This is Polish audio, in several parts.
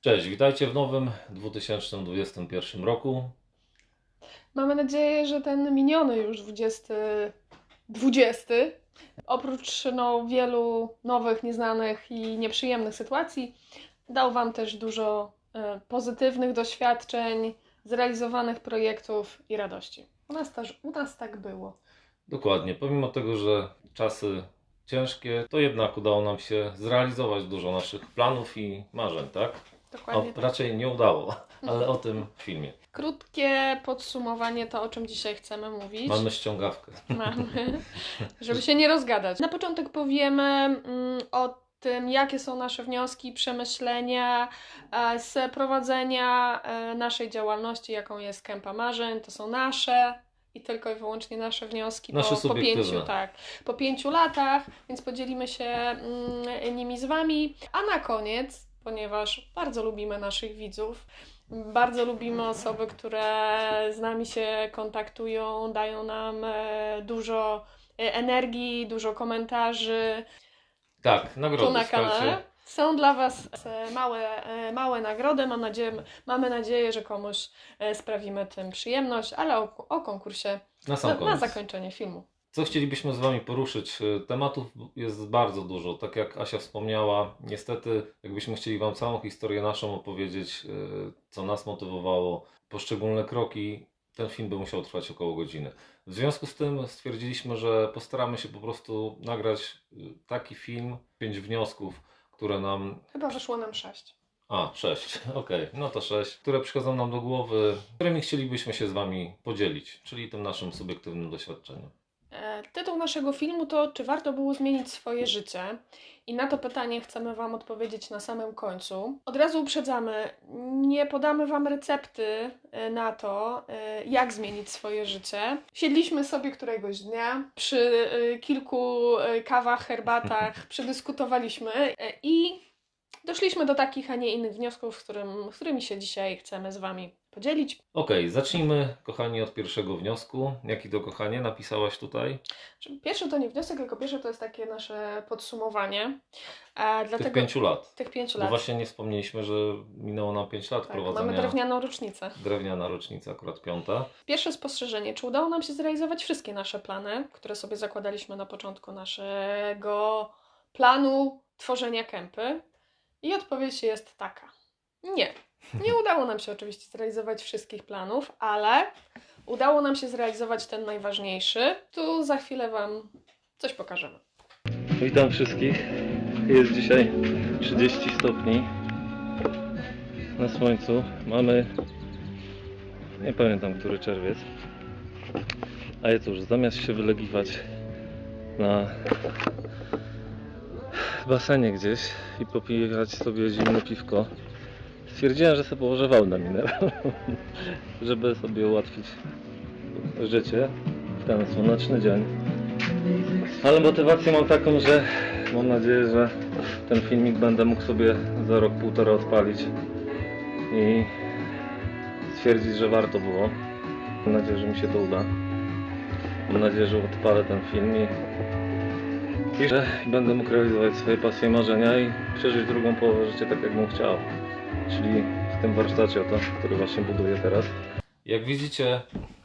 Cześć, witajcie w nowym 2021 roku. Mamy nadzieję, że ten miniony już 20, 20 oprócz no, wielu nowych, nieznanych i nieprzyjemnych sytuacji, dał Wam też dużo e, pozytywnych doświadczeń, zrealizowanych projektów i radości. U nas, też, u nas tak było. Dokładnie, pomimo tego, że czasy ciężkie, to jednak udało nam się zrealizować dużo naszych planów i marzeń, tak? Dokładnie. O, tak. raczej nie udało, ale o tym w filmie. Krótkie podsumowanie to, o czym dzisiaj chcemy mówić. Mamy ściągawkę. Mamy, żeby się nie rozgadać. Na początek powiemy mm, o tym, jakie są nasze wnioski, przemyślenia e, z prowadzenia e, naszej działalności, jaką jest Kępa Marzeń. To są nasze i tylko i wyłącznie nasze wnioski Nasze po, po pięciu, tak, po pięciu latach, więc podzielimy się mm, nimi z Wami. A na koniec, ponieważ bardzo lubimy naszych widzów, bardzo lubimy osoby, które z nami się kontaktują, dają nam e, dużo e, energii, dużo komentarzy Tak, tu nagrody, na kanale. Są dla Was e, małe, małe nagrody. Mam nadzieję, mamy nadzieję, że komuś sprawimy tym przyjemność, ale o, o konkursie Na na, na zakończenie filmu. Co chcielibyśmy z Wami poruszyć? Y, Tematów jest bardzo dużo. Tak jak Asia wspomniała, niestety, jakbyśmy chcieli Wam całą historię naszą opowiedzieć, y, co nas motywowało, poszczególne kroki, ten film by musiał trwać około godziny. W związku z tym stwierdziliśmy, że postaramy się po prostu nagrać y, taki film, pięć wniosków, które nam. Chyba wyszło nam sześć. A, sześć, okej, no to sześć, które przychodzą nam do głowy, którymi chcielibyśmy się z Wami podzielić, czyli tym naszym subiektywnym doświadczeniem. E, Tytuł naszego filmu to Czy warto było zmienić swoje życie? I na to pytanie chcemy Wam odpowiedzieć na samym końcu. Od razu uprzedzamy, nie podamy Wam recepty e, na to, e, jak zmienić swoje życie. Siedliśmy sobie któregoś dnia przy kilku kawach, herbatach, przedyskutowaliśmy i doszliśmy do takich, a nie innych wniosków, z, którym, z którymi się dzisiaj chcemy z Wami podzielić. Okej, zacznijmy, kochani, od pierwszego wniosku. Jaki to, kochanie, napisałaś tutaj? Pierwszy to nie wniosek, tylko pierwsze to jest takie nasze podsumowanie. Tych dlatego pięciu lat. tych pięciu Bo lat. właśnie nie wspomnieliśmy, że minęło nam pięć lat tak, prowadzenia. mamy drewnianą rocznicę. Drewniana rocznica, akurat piąta. Pierwsze spostrzeżenie, czy udało nam się zrealizować wszystkie nasze plany, które sobie zakładaliśmy na początku naszego planu tworzenia kępy? I odpowiedź jest taka. Nie. Nie udało nam się oczywiście zrealizować wszystkich planów, ale udało nam się zrealizować ten najważniejszy. Tu za chwilę Wam coś pokażemy. Witam wszystkich. Jest dzisiaj 30 stopni na słońcu. Mamy, nie pamiętam, który czerwiec. Ale cóż, zamiast się wylegiwać na basenie gdzieś i popijać sobie zimne piwko, stwierdziłem, że sobie położę wał na minerał, żeby sobie ułatwić życie w ten słoneczny dzień. Ale motywację mam taką, że mam nadzieję, że ten filmik będę mógł sobie za rok, półtora odpalić i stwierdzić, że warto było. Mam nadzieję, że mi się to uda. Mam nadzieję, że odpalę ten film i, i że będę mógł realizować swoje pasje i marzenia i przeżyć drugą połowę życia tak, jak bym chciał. Czyli w tym warsztacie oto, który właśnie buduję teraz. Jak widzicie,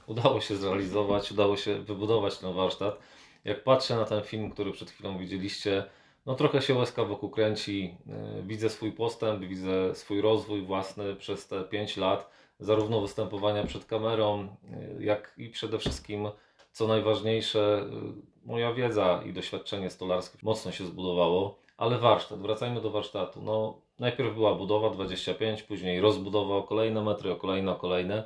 udało się zrealizować, udało się wybudować ten warsztat. Jak patrzę na ten film, który przed chwilą widzieliście, no trochę się łezka wokół kręci. Yy, Widzę swój postęp, widzę swój rozwój własny przez te 5 lat, zarówno występowania przed kamerą, yy, jak i przede wszystkim, co najważniejsze, yy, moja wiedza i doświadczenie stolarskie mocno się zbudowało. Ale warsztat, wracajmy do warsztatu. No, najpierw była budowa 25, później rozbudowa o kolejne metry, o kolejne, o kolejne.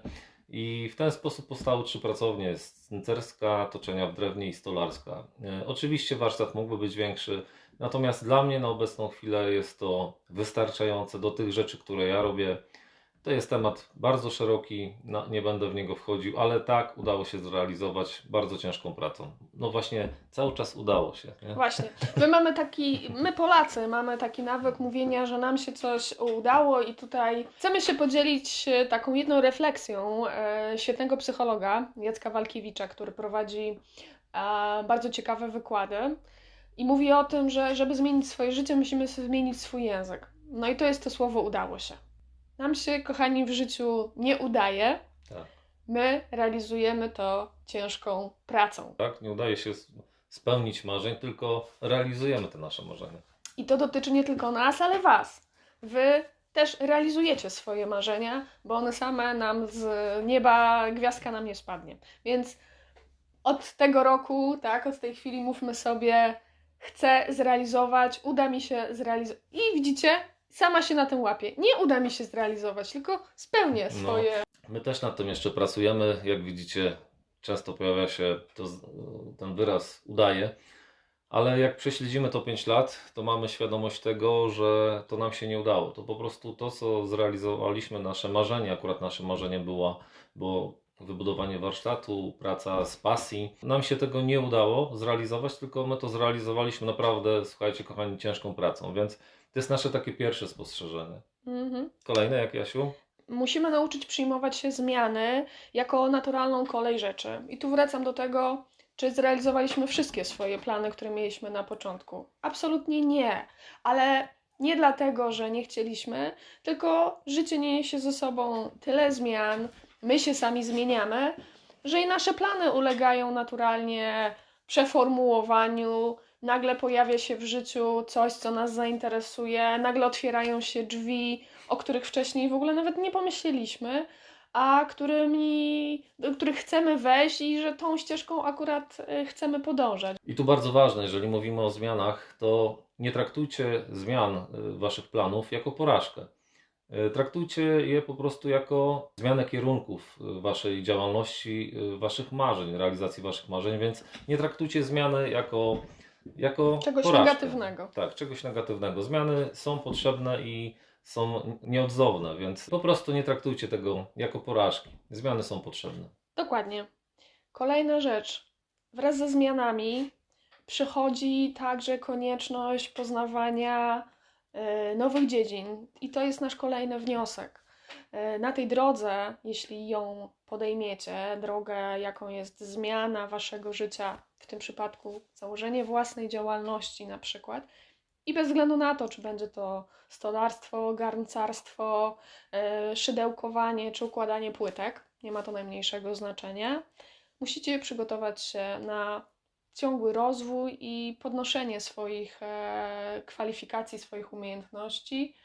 I w ten sposób powstały trzy pracownie: jest sncerska, toczenia w drewnie i stolarska. E, oczywiście warsztat mógłby być większy, natomiast dla mnie na obecną chwilę jest to wystarczające do tych rzeczy, które ja robię. To jest temat bardzo szeroki, nie będę w niego wchodził, ale tak udało się zrealizować bardzo ciężką pracą. No właśnie, cały czas udało się. Nie? Właśnie. My mamy taki, my Polacy mamy taki nawyk mówienia, że nam się coś udało i tutaj chcemy się podzielić e, taką jedną refleksją e, świetnego psychologa Jacka Walkiewicza, który prowadzi e, bardzo ciekawe wykłady i mówi o tym, że żeby zmienić swoje życie, musimy zmienić swój język. No i to jest to słowo udało się. Nam się, kochani, w życiu nie udaje, Tak. my realizujemy to ciężką pracą. tak? Nie udaje się spełnić marzeń, tylko realizujemy te nasze marzenia. I to dotyczy nie tylko nas, ale Was. Wy też realizujecie swoje marzenia, bo one same nam z nieba, gwiazdka nam nie spadnie. Więc od tego roku, tak, od tej chwili mówmy sobie, chcę zrealizować, uda mi się zrealizować. I widzicie, sama się na tym łapię. Nie uda mi się zrealizować, tylko spełnię No. swoje. My też nad tym jeszcze pracujemy. Jak widzicie, często pojawia się to, ten wyraz udaje, ale jak prześledzimy to 5 lat, to mamy świadomość tego, że to nam się nie udało. To po prostu to, co zrealizowaliśmy, nasze marzenie, akurat nasze marzenie było, było wybudowanie warsztatu, praca z pasji. Nam się tego nie udało zrealizować, tylko my to zrealizowaliśmy naprawdę, słuchajcie, kochani, ciężką pracą, więc to jest nasze takie pierwsze spostrzeżenie. Mhm. Kolejne, jak Jasiu? musimy nauczyć przyjmować się zmiany jako naturalną kolej rzeczy. I tu wracam do tego, czy zrealizowaliśmy wszystkie swoje plany, które mieliśmy na początku. Absolutnie nie, ale nie dlatego, że nie chcieliśmy, tylko życie niesie ze sobą tyle zmian, my się sami zmieniamy, że i nasze plany ulegają naturalnie przeformułowaniu. Nagle pojawia się w życiu coś, co nas zainteresuje, nagle otwierają się drzwi, o których wcześniej w ogóle nawet nie pomyśleliśmy, a którymi, do których chcemy wejść i że tą ścieżką akurat y, chcemy podążać. I tu bardzo ważne, jeżeli mówimy o zmianach, to nie traktujcie zmian y, waszych planów jako porażkę. Y, Traktujcie je po prostu jako zmianę kierunków y, waszej działalności, y, waszych marzeń, realizacji waszych marzeń, więc nie traktujcie zmiany jako, jako Czegoś porażkę. negatywnego. Tak, czegoś negatywnego. Zmiany są potrzebne i są nieodzowne, więc po prostu nie traktujcie tego jako porażki. Zmiany są potrzebne. Dokładnie. Kolejna rzecz. Wraz ze zmianami przychodzi także konieczność poznawania e, nowych dziedzin, i to jest nasz kolejny wniosek. E, Na tej drodze, jeśli ją podejmiecie, drogę, jaką jest zmiana waszego życia, w tym przypadku założenie własnej działalności na przykład, i bez względu na to, czy będzie to stolarstwo, garncarstwo, e, szydełkowanie czy układanie płytek, nie ma to najmniejszego znaczenia. Musicie przygotować się na ciągły rozwój i podnoszenie swoich e, kwalifikacji, swoich umiejętności.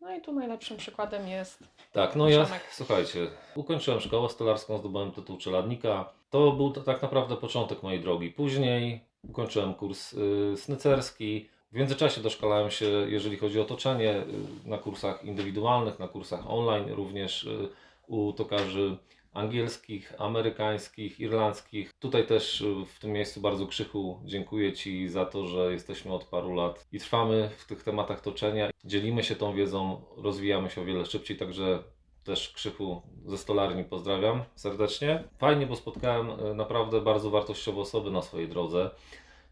No i tu najlepszym przykładem jest Tak, no ja, słuchajcie, ukończyłem szkołę stolarską, zdobyłem tytuł czeladnika. To był to, tak naprawdę początek mojej drogi. Później ukończyłem kurs y, snycerski. W międzyczasie doszkalałem się, jeżeli chodzi o otoczenie, y, na kursach indywidualnych, na kursach online, również y, u tokarzy angielskich, amerykańskich, irlandzkich. Tutaj też y, w tym miejscu bardzo Krzychu dziękuję Ci za to, że jesteśmy od paru lat i trwamy w tych tematach toczenia. Dzielimy się tą wiedzą, rozwijamy się o wiele szybciej, także też Krzychu ze Stolarni pozdrawiam serdecznie. Fajnie, bo spotkałem y, naprawdę bardzo wartościowe osoby na swojej drodze.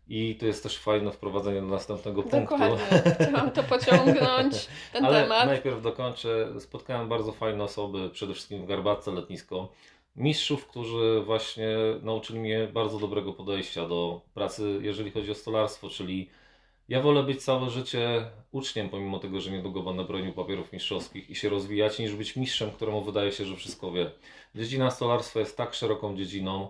I to jest też fajne wprowadzenie do następnego punktu. dokładnie. Chciałam to pociągnąć, ten Ale temat. najpierw dokończę. Spotkałem bardzo fajne osoby, przede wszystkim w Garbatce letnisko. Mistrzów, którzy właśnie nauczyli mnie bardzo dobrego podejścia do pracy, jeżeli chodzi o stolarstwo, czyli ja wolę być całe życie uczniem, pomimo tego, że niedługo będę bronił papierów mistrzowskich i się rozwijać, niż być mistrzem, któremu wydaje się, że wszystko wie. Dziedzina stolarstwa jest tak szeroką dziedziną,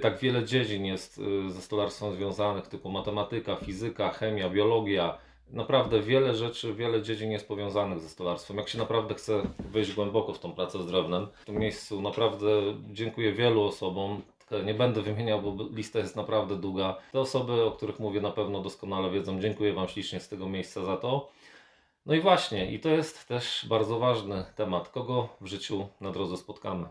tak wiele dziedzin jest y, ze stolarstwem związanych, typu matematyka, fizyka, chemia, biologia, naprawdę wiele rzeczy, wiele dziedzin jest powiązanych ze stolarstwem. Jak się naprawdę chce wejść głęboko w tą pracę z drewnem, w tym miejscu naprawdę dziękuję wielu osobom. Nie będę wymieniał, bo lista jest naprawdę długa. Te osoby, o których mówię, na pewno doskonale wiedzą. Dziękuję Wam ślicznie z tego miejsca za to. No i właśnie, i to jest też bardzo ważny temat. Kogo w życiu na drodze spotkamy?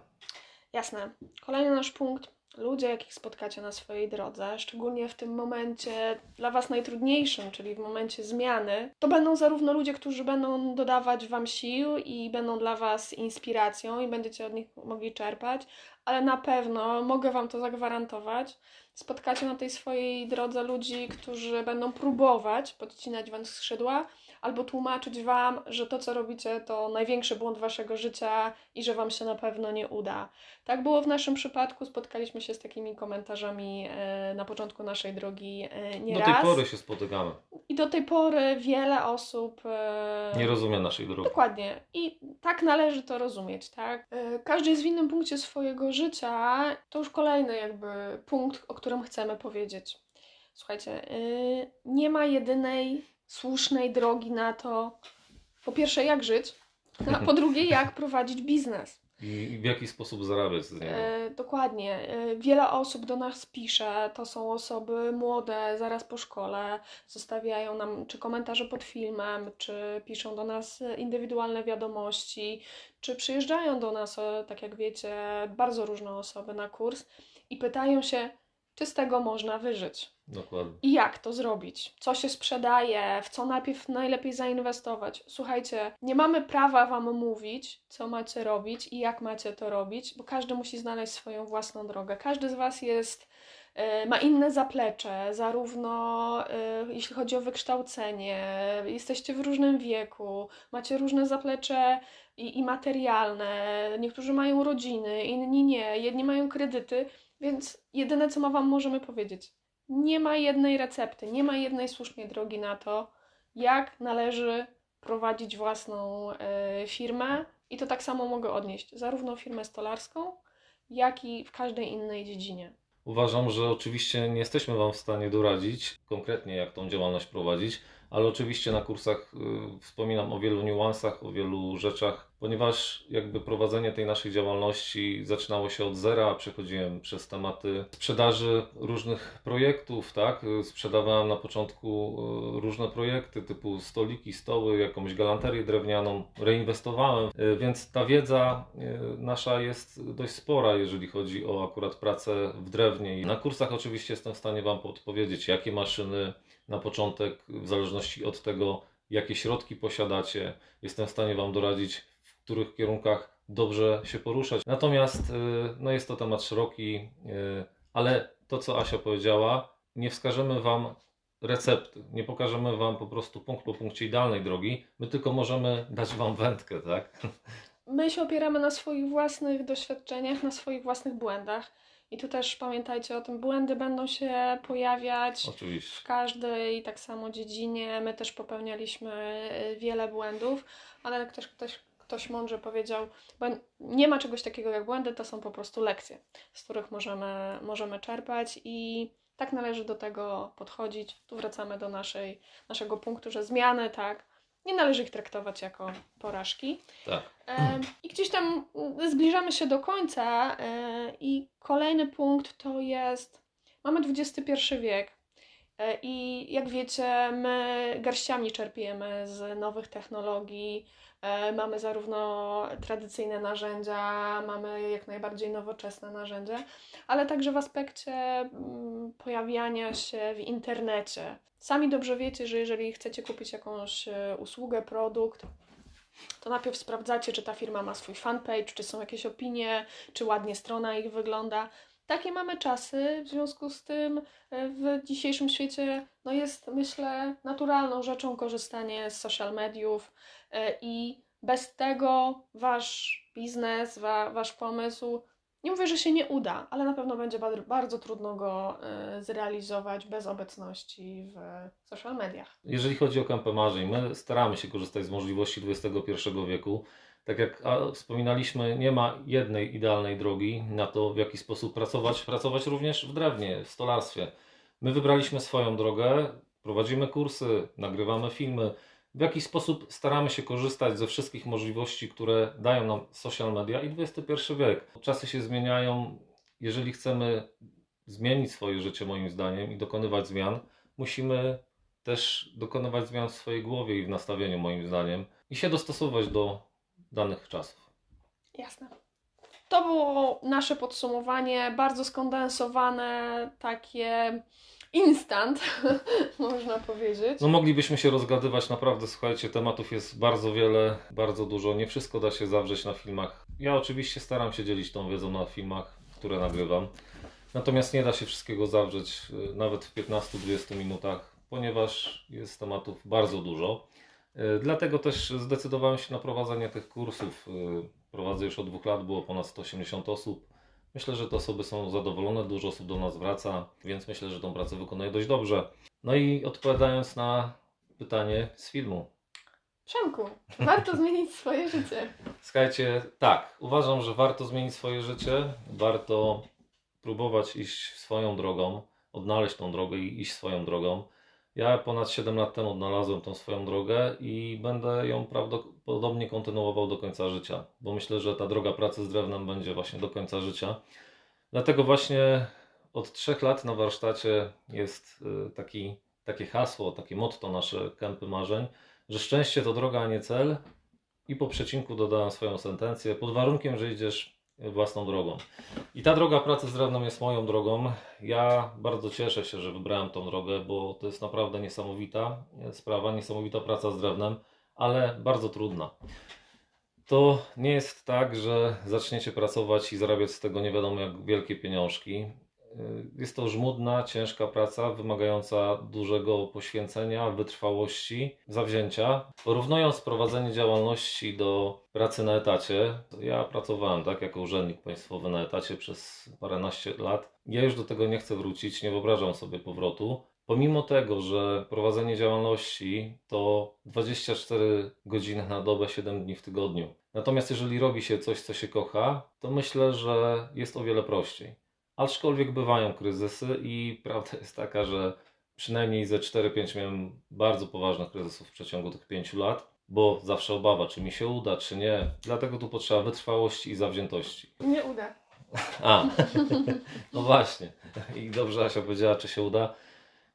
Jasne. Kolejny nasz punkt. Ludzie, jakich spotkacie na swojej drodze, szczególnie w tym momencie dla Was najtrudniejszym, czyli w momencie zmiany, to będą zarówno ludzie, którzy będą dodawać Wam sił i będą dla Was inspiracją i będziecie od nich mogli czerpać, ale na pewno, mogę Wam to zagwarantować, spotkacie na tej swojej drodze ludzi, którzy będą próbować podcinać Wam skrzydła, albo tłumaczyć Wam, że to, co robicie, to największy błąd Waszego życia i że Wam się na pewno nie uda. Tak było w naszym przypadku, spotkaliśmy się z takimi komentarzami e, na początku naszej drogi e, Do nieraz. tej pory się spotykamy. I do tej pory wiele osób. e, Nie rozumie naszej drogi. Dokładnie. I tak należy to rozumieć, tak? E, Każdy jest w innym punkcie swojego życia. To już kolejny jakby punkt, o którym chcemy powiedzieć. Słuchajcie, nie ma jedynej słusznej drogi na to, po pierwsze, jak żyć, a po drugie, jak prowadzić biznes. I w jaki sposób zarabiać z niego. E, dokładnie. E, wiele osób do nas pisze. To są osoby młode, zaraz po szkole. Zostawiają nam czy komentarze pod filmem, czy piszą do nas indywidualne wiadomości, czy przyjeżdżają do nas, tak jak wiecie, bardzo różne osoby na kurs i pytają się, czy z tego można wyżyć. Dokładnie. I jak to zrobić? Co się sprzedaje? W co najpierw najlepiej zainwestować? Słuchajcie, nie mamy prawa Wam mówić, co macie robić i jak macie to robić, bo każdy musi znaleźć swoją własną drogę. Każdy z Was jest, e, ma inne zaplecze, zarówno e, jeśli chodzi o wykształcenie, jesteście w różnym wieku, macie różne zaplecze i, i materialne, niektórzy mają rodziny, inni nie, jedni mają kredyty, więc jedyne, co ma Wam możemy powiedzieć, nie ma jednej recepty, nie ma jednej słusznej drogi na to, jak należy prowadzić własną e, firmę. I to tak samo mogę odnieść, zarówno firmę stolarską, jak i w każdej innej dziedzinie. Uważam, że oczywiście nie jesteśmy Wam w stanie doradzić konkretnie, jak tą działalność prowadzić, ale oczywiście na kursach y, wspominam o wielu niuansach, o wielu rzeczach, ponieważ jakby prowadzenie tej naszej działalności zaczynało się od zera, przechodziłem przez tematy sprzedaży różnych projektów, tak? Sprzedawałem na początku y, różne projekty typu stoliki, stoły, jakąś galanterię drewnianą, reinwestowałem, y, więc ta wiedza y, nasza jest dość spora, jeżeli chodzi o akurat pracę w drewnie. Na kursach oczywiście jestem w stanie Wam podpowiedzieć, jakie maszyny na początek, w zależności od tego, jakie środki posiadacie, jestem w stanie Wam doradzić, których kierunkach dobrze się poruszać. Natomiast y, no jest to temat szeroki, y, ale to, co Asia powiedziała, nie wskażemy Wam recepty, nie pokażemy Wam po prostu punkt po punkcie idealnej drogi, my tylko możemy dać Wam wędkę, tak? My się opieramy na swoich własnych doświadczeniach, na swoich własnych błędach. I tu też pamiętajcie o tym, błędy będą się pojawiać. w Oczywiście. każdej tak samo dziedzinie. My też popełnialiśmy y, wiele błędów, ale jak ktoś, ktoś, ktoś mądrze powiedział, bo nie ma czegoś takiego jak błędy, to są po prostu lekcje, z których możemy, możemy czerpać i tak należy do tego podchodzić. Tu wracamy do naszej, naszego punktu, że zmiany, tak, nie należy ich traktować jako porażki. Tak. E, I gdzieś tam zbliżamy się do końca e, i kolejny punkt to jest, mamy XXI wiek e, i jak wiecie, my garściami czerpiemy z nowych technologii, mamy zarówno tradycyjne narzędzia, mamy jak najbardziej nowoczesne narzędzia, ale także w aspekcie mm, pojawiania się w internecie. Sami dobrze wiecie, że jeżeli chcecie kupić jakąś e, usługę, produkt, to najpierw sprawdzacie, czy ta firma ma swój fanpage, czy są jakieś opinie, czy ładnie strona ich wygląda. Takie mamy czasy, w związku z tym e, w dzisiejszym świecie no jest, myślę, naturalną rzeczą korzystanie z social mediów e, i bez tego wasz biznes, wa, wasz pomysł, nie mówię, że się nie uda, ale na pewno będzie bardzo, trudno go e, zrealizować bez obecności w social mediach. Jeżeli chodzi o kampę marzeń, my staramy się korzystać z możliwości XXI wieku. Tak jak wspominaliśmy, nie ma jednej idealnej drogi na to, w jaki sposób pracować. Pracować również w drewnie, w stolarstwie. My wybraliśmy swoją drogę, prowadzimy kursy, nagrywamy filmy. W jaki sposób staramy się korzystać ze wszystkich możliwości, które dają nam social media i XXI wiek. Czasy się zmieniają. Jeżeli chcemy zmienić swoje życie, moim zdaniem, i dokonywać zmian, musimy też dokonywać zmian w swojej głowie i w nastawieniu, moim zdaniem, i się dostosować do danych czasów. Jasne. To było nasze podsumowanie, bardzo skondensowane, takie instant, można powiedzieć. No moglibyśmy się rozgadywać, naprawdę, słuchajcie, tematów jest bardzo wiele, bardzo dużo, nie wszystko da się zawrzeć na filmach. Ja oczywiście staram się dzielić tą wiedzą na filmach, które nagrywam, natomiast nie da się wszystkiego zawrzeć y, nawet w 15-20 minutach, ponieważ jest tematów bardzo dużo. Y, Dlatego też zdecydowałem się na prowadzenie tych kursów. Y, Prowadzę już od dwóch lat, było ponad 180 osób. Myślę, że te osoby są zadowolone, dużo osób do nas wraca, więc myślę, że tą pracę wykonuję dość dobrze. No i odpowiadając na pytanie z filmu. Przemku, warto zmienić swoje życie? Słuchajcie, tak, uważam, że warto zmienić swoje życie, warto próbować iść swoją drogą, odnaleźć tą drogę i iść swoją drogą. Ja ponad 7 lat temu odnalazłem tą swoją drogę i będę ją prawdopodobnie kontynuował do końca życia, bo myślę, że ta droga pracy z drewnem będzie właśnie do końca życia. Dlatego właśnie od trzech lat na warsztacie jest y, taki, takie hasło, takie motto nasze Kępy Marzeń, że szczęście to droga, a nie cel. I po przecinku dodałem swoją sentencję, pod warunkiem, że idziesz własną drogą. I ta droga pracy z drewnem jest moją drogą. Ja bardzo cieszę się, że wybrałem tą drogę, bo to jest naprawdę niesamowita e, sprawa, niesamowita praca z drewnem, ale bardzo trudna. To nie jest tak, że zaczniecie pracować i zarabiać z tego nie wiadomo jak wielkie pieniążki. Y, Jest to żmudna, ciężka praca, wymagająca dużego poświęcenia, wytrwałości, zawzięcia. Porównując prowadzenie działalności do pracy na etacie, ja pracowałem tak jako urzędnik państwowy na etacie przez paręnaście lat. Ja już do tego nie chcę wrócić, nie wyobrażam sobie powrotu. Pomimo tego, że prowadzenie działalności to 24 godziny na dobę, 7 dni w tygodniu. Natomiast jeżeli robi się coś, co się kocha, to myślę, że jest o wiele prościej. Aczkolwiek bywają kryzysy i prawda jest taka, że przynajmniej ze 4-5 miałem bardzo poważnych kryzysów w przeciągu tych 5 lat, bo zawsze obawa, czy mi się uda, czy nie. Dlatego tu potrzeba wytrwałości i zawziętości. Nie uda. A, no właśnie. I dobrze Asia powiedziała, czy się uda.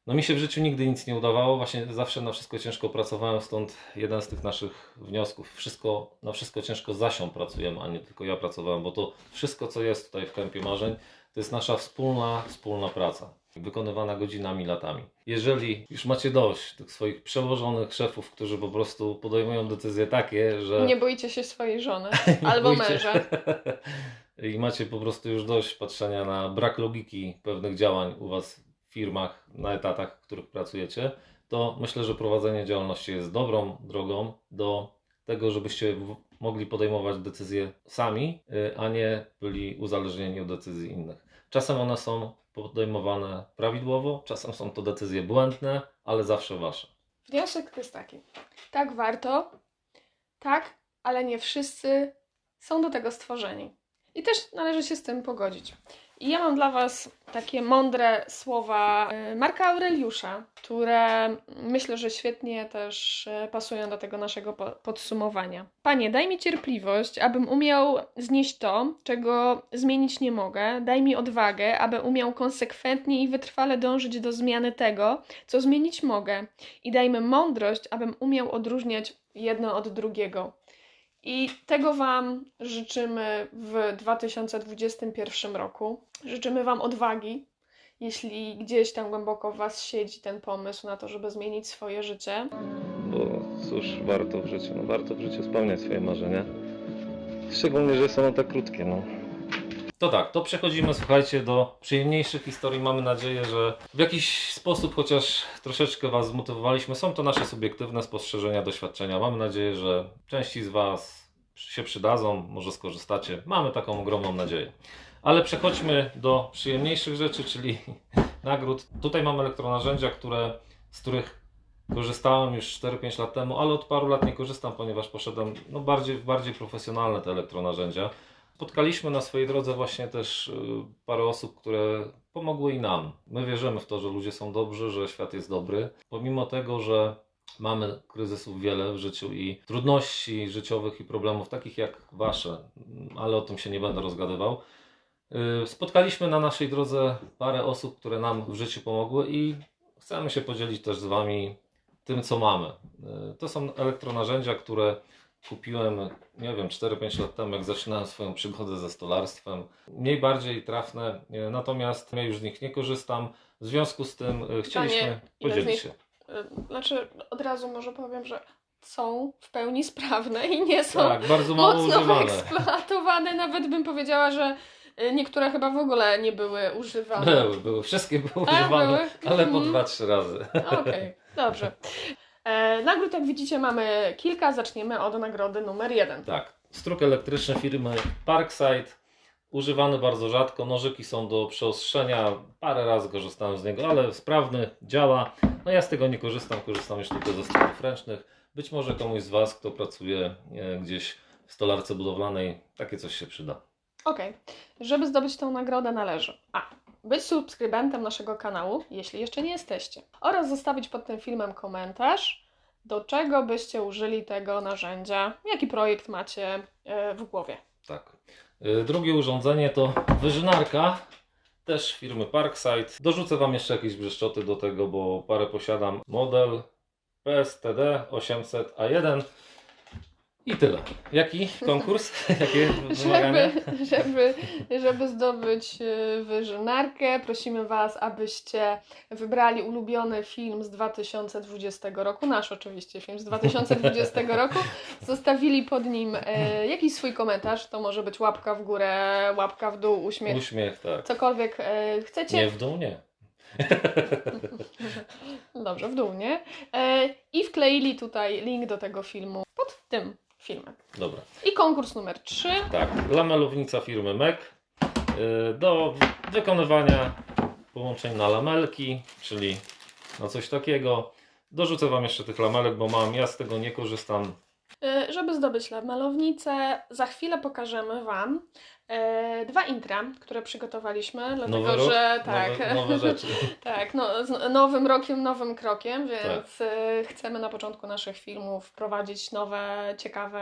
No mi się w życiu nigdy nic nie udawało, właśnie zawsze na wszystko ciężko pracowałem, stąd jeden z tych naszych wniosków. Wszystko, na wszystko ciężko zasią pracujemy, a nie tylko ja pracowałem, bo to wszystko, co jest tutaj w Kępie Marzeń, to jest nasza wspólna, wspólna praca, wykonywana godzinami, latami. Jeżeli już macie dość tych swoich przełożonych szefów, którzy po prostu podejmują decyzje takie, że... Nie boicie się swojej żony albo męża. I macie po prostu już dość patrzenia na brak logiki pewnych działań u Was w firmach, na etatach, w których pracujecie, to myślę, że prowadzenie działalności jest dobrą drogą do tego, żebyście mogli podejmować decyzje sami, y, a nie byli uzależnieni od decyzji innych. Czasem one są podejmowane prawidłowo, czasem są to decyzje błędne, ale zawsze Wasze. Wniosek jest taki. Tak warto, tak, ale nie wszyscy są do tego stworzeni. I też należy się z tym pogodzić. I ja mam dla Was takie mądre słowa y, Marka Aureliusza, które myślę, że świetnie też y, pasują do tego naszego po- podsumowania. Panie, daj mi cierpliwość, abym umiał znieść to, czego zmienić nie mogę. Daj mi odwagę, aby umiał konsekwentnie i wytrwale dążyć do zmiany tego, co zmienić mogę i dajmy mądrość, abym umiał odróżniać jedno od drugiego. I tego Wam życzymy w 2021 roku. Życzymy Wam odwagi, jeśli gdzieś tam głęboko w Was siedzi ten pomysł na to, żeby zmienić swoje życie. Bo cóż, warto w życiu, no warto w życiu spełniać swoje marzenia. Szczególnie, że są one tak krótkie, no. To tak, to przechodzimy, słuchajcie, do przyjemniejszych historii. Mamy nadzieję, że w jakiś sposób chociaż troszeczkę Was zmotywowaliśmy. Są to nasze subiektywne spostrzeżenia, doświadczenia. Mamy nadzieję, że części z Was się przydadzą, może skorzystacie. Mamy taką ogromną nadzieję. Ale przechodźmy do przyjemniejszych rzeczy, czyli nagród. Tutaj mamy elektronarzędzia, które, z których korzystałem już 4-5 lat temu, ale od paru lat nie korzystam, ponieważ poszedłem no, bardziej, bardziej profesjonalne te elektronarzędzia. Spotkaliśmy na swojej drodze właśnie też y, parę osób, które pomogły i nam. My wierzymy w to, że ludzie są dobrzy, że świat jest dobry. Pomimo tego, że mamy kryzysów wiele w życiu i trudności życiowych i problemów takich jak wasze, ale o tym się nie będę rozgadywał. Y, Spotkaliśmy na naszej drodze parę osób, które nam w życiu pomogły i chcemy się podzielić też z wami tym, co mamy. Y, To są elektronarzędzia, które kupiłem, nie wiem, 4-5 lat temu, jak zaczynałem swoją przygodę ze stolarstwem. Mniej bardziej trafne, y, natomiast ja już z nich nie korzystam. W związku z tym y, chcieliśmy z podzielić nich- się. Y, Znaczy, od razu może powiem, że są w pełni sprawne i nie są Tak, bardzo mało mocno używane. wyeksploatowane. Nawet bym powiedziała, że niektóre chyba w ogóle nie były używane. Były, były, wszystkie były A, używane, były? ale po Mhm. 2-3 razy. Okej, dobrze. E, nagród, jak widzicie, mamy kilka. Zaczniemy od nagrody numer jeden. Tak. Struk elektryczny firmy Parkside. Używany bardzo rzadko. Nożyki są do przeostrzenia. Parę razy korzystałem z niego, ale sprawny, działa. No ja z tego nie korzystam, korzystam już tylko ze stołów ręcznych. Być może komuś z Was, kto pracuje e, gdzieś w stolarce budowlanej, takie coś się przyda. Okej. Żeby zdobyć tę nagrodę należy A. Być subskrybentem naszego kanału, jeśli jeszcze nie jesteście. Oraz zostawić pod tym filmem komentarz, do czego byście użyli tego narzędzia, jaki projekt macie e, w głowie. Tak. Y, Drugie urządzenie to wyżynarka, też firmy Parkside. Dorzucę Wam jeszcze jakieś brzeszczoty do tego, bo parę posiadam. Model PSTD 800A1 i tyle. Jaki konkurs? Jakie wymagania? Żeby, żeby, żeby zdobyć e, wyżynarkę, prosimy Was, abyście wybrali ulubiony film z 2020 roku, nasz oczywiście film z 2020 roku, zostawili pod nim e, jakiś swój komentarz, to może być łapka w górę, łapka w dół, uśmiech, Uśmiech, tak. cokolwiek e, chcecie. Nie w dół, nie. Dobrze, w dół, nie? E, I wkleili tutaj link do tego filmu pod tym filmem. Dobra. I konkurs numer 3. Tak, lamelownica firmy MEC y, do wykonywania połączeń na lamelki, czyli na coś takiego. Dorzucę Wam jeszcze tych lamelek, bo mam, ja z tego nie korzystam. Y, Żeby zdobyć lamelownicę, za chwilę pokażemy Wam e, dwa intra, które przygotowaliśmy, dlatego Nowy rok, że tak, nowe, nowe rzeczy. tak, no, z nowym rokiem, nowym krokiem, więc Tak. e, chcemy na początku naszych filmów wprowadzić nowe, ciekawe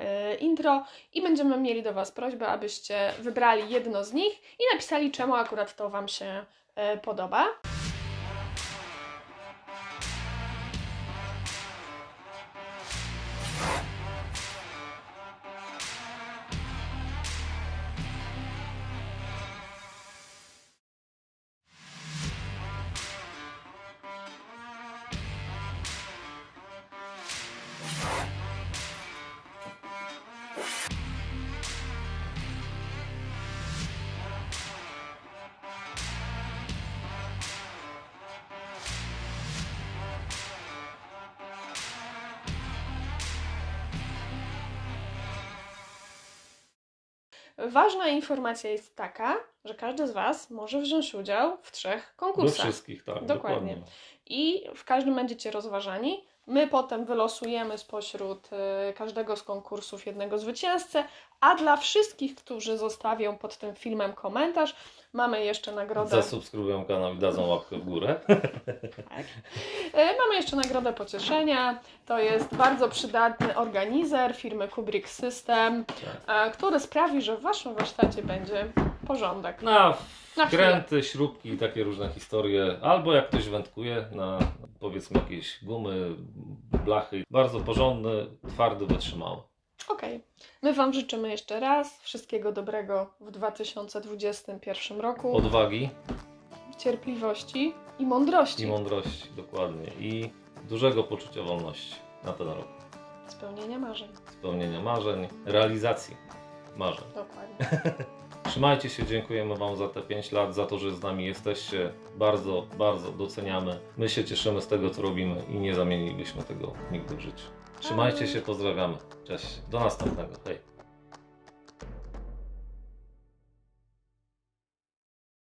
e, intro i będziemy mieli do Was prośbę, abyście wybrali jedno z nich i napisali, czemu akurat to Wam się e, podoba. Ważna informacja jest taka, że każdy z Was może wziąć udział w trzech Do konkursach. wszystkich, tak. Dokładnie. Dokładnie. I w każdym będziecie rozważani. My potem wylosujemy spośród y, każdego z konkursów jednego zwycięzcę, a dla wszystkich, którzy zostawią pod tym filmem komentarz, mamy jeszcze nagrodę. Zasubskrybują kanał i dadzą łapkę w górę. Tak. Y, Mamy jeszcze nagrodę pocieszenia. To jest bardzo przydatny organizer firmy Kubrick System, Tak. y, który sprawi, że w Waszym warsztacie będzie porządek. Na Na chwilę. kręty, śrubki i takie różne historie. Albo jak ktoś wędkuje na powiedzmy jakieś gumy, blachy. Bardzo porządny, twardy, wytrzymały. Okej. My Wam życzymy jeszcze raz wszystkiego dobrego w 2021 roku. Odwagi cierpliwości i mądrości. i mądrości, dokładnie. I dużego poczucia wolności na ten rok. Spełnienia marzeń. Spełnienia marzeń, realizacji marzeń. Dokładnie. Trzymajcie się, dziękujemy Wam za te 5 lat, za to, że z nami jesteście. Bardzo, bardzo doceniamy. My się cieszymy z tego, co robimy i nie zamienilibyśmy tego nigdy w życiu. Trzymajcie się, pozdrawiamy. Cześć. Do następnego. Hej.